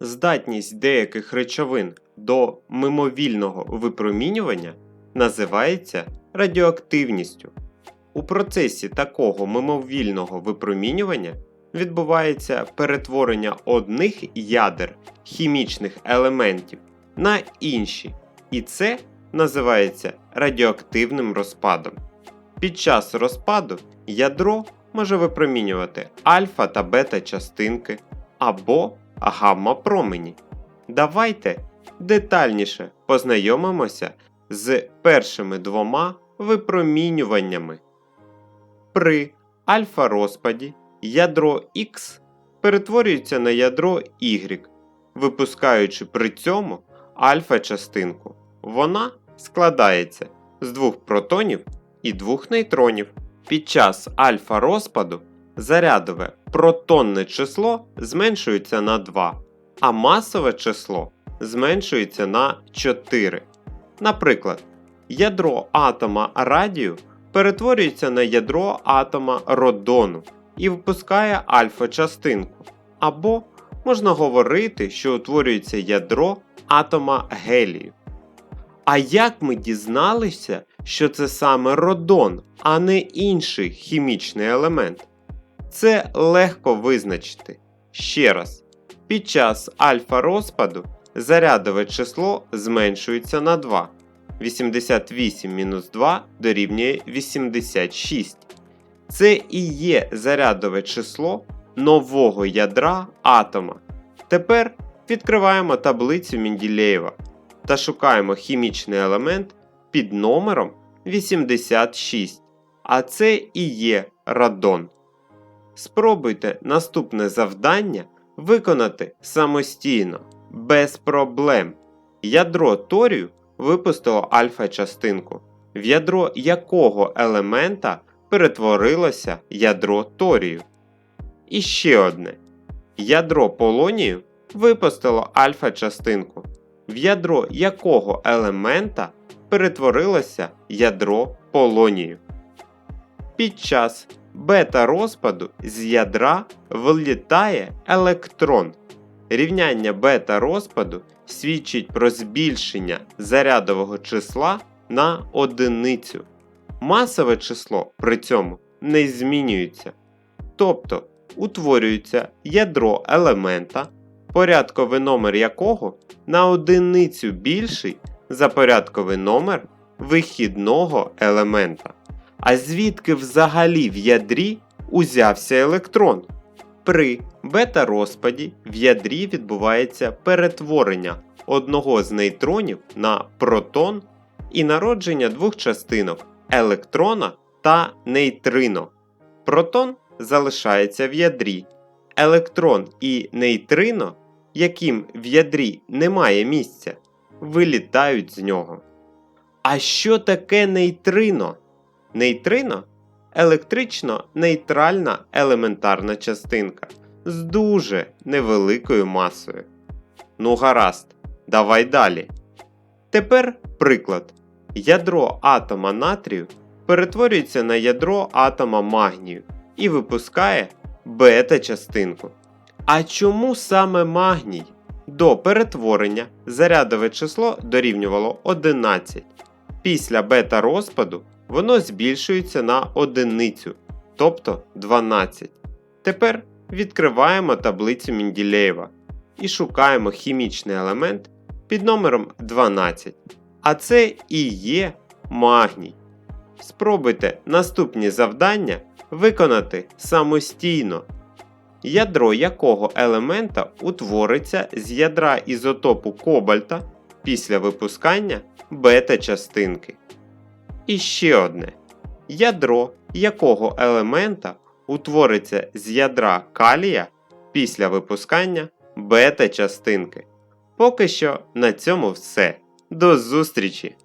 Здатність деяких речовин до мимовільного випромінювання називається радіоактивністю. У процесі такого мимовільного випромінювання відбувається перетворення одних ядер хімічних елементів на інші, і це називається радіоактивним розпадом. Під час розпаду ядро може випромінювати альфа та бета частинки або гамма промені. Давайте детальніше познайомимося з першими двома випромінюваннями. При альфа розпаді ядро Х перетворюється на ядро Y, випускаючи при цьому альфа частинку. Вона складається з двох протонів і двох нейтронів. Під час альфа розпаду зарядове протонне число зменшується на 2, а масове число зменшується на 4. Наприклад, ядро атома радію перетворюється на ядро атома родону і випускає альфа-частинку. Або можна говорити, що утворюється ядро атома гелію. А як ми дізналися, що це саме родон, а не інший хімічний елемент? Це легко визначити. Ще раз, під час альфа розпаду зарядове число зменшується на 2. 88-2 дорівнює 86. Це і є зарядове число нового ядра атома. Тепер відкриваємо таблицю Менділеєва та шукаємо хімічний елемент під номером 86. А це і є радон. Спробуйте наступне завдання виконати самостійно, без проблем. Ядро торію випустило альфа-частинку, в ядро якого елемента перетворилося ядро торію. І ще одне. Ядро полонію випустило альфа-частинку, в ядро якого елемента перетворилося ядро полонію. Під час бета-розпаду з ядра вилітає електрон. Рівняння бета-розпаду свідчить про збільшення зарядового числа на одиницю. Масове число при цьому не змінюється. Тобто утворюється ядро елемента, порядковий номер якого на одиницю більший за порядковий номер вихідного елемента. А звідки взагалі в ядрі узявся електрон? При бета-розпаді в ядрі відбувається перетворення одного з нейтронів на протон і народження двох частинок електрона та нейтрино. Протон залишається в ядрі. Електрон і нейтрино, яким в ядрі немає місця, вилітають з нього. А що таке нейтрино? Нейтрино електрично нейтральна елементарна частинка з дуже невеликою масою. Ну гаразд, давай далі. Тепер приклад. Ядро атома натрію перетворюється на ядро атома магнію і випускає бета-частинку. А чому саме магній? До перетворення зарядове число дорівнювало 11. Після бета-розпаду воно збільшується на одиницю, тобто 12. Тепер відкриваємо таблицю Менділеєва і шукаємо хімічний елемент під номером 12. А це і є магній. Спробуйте наступні завдання виконати самостійно. Ядро якого елемента утвориться з ядра ізотопу кобальта після випускання бета-частинки. І ще одне. Ядро якого елемента утвориться з ядра калія після випускання бета-частинки. Поки що на цьому все. До зустрічі!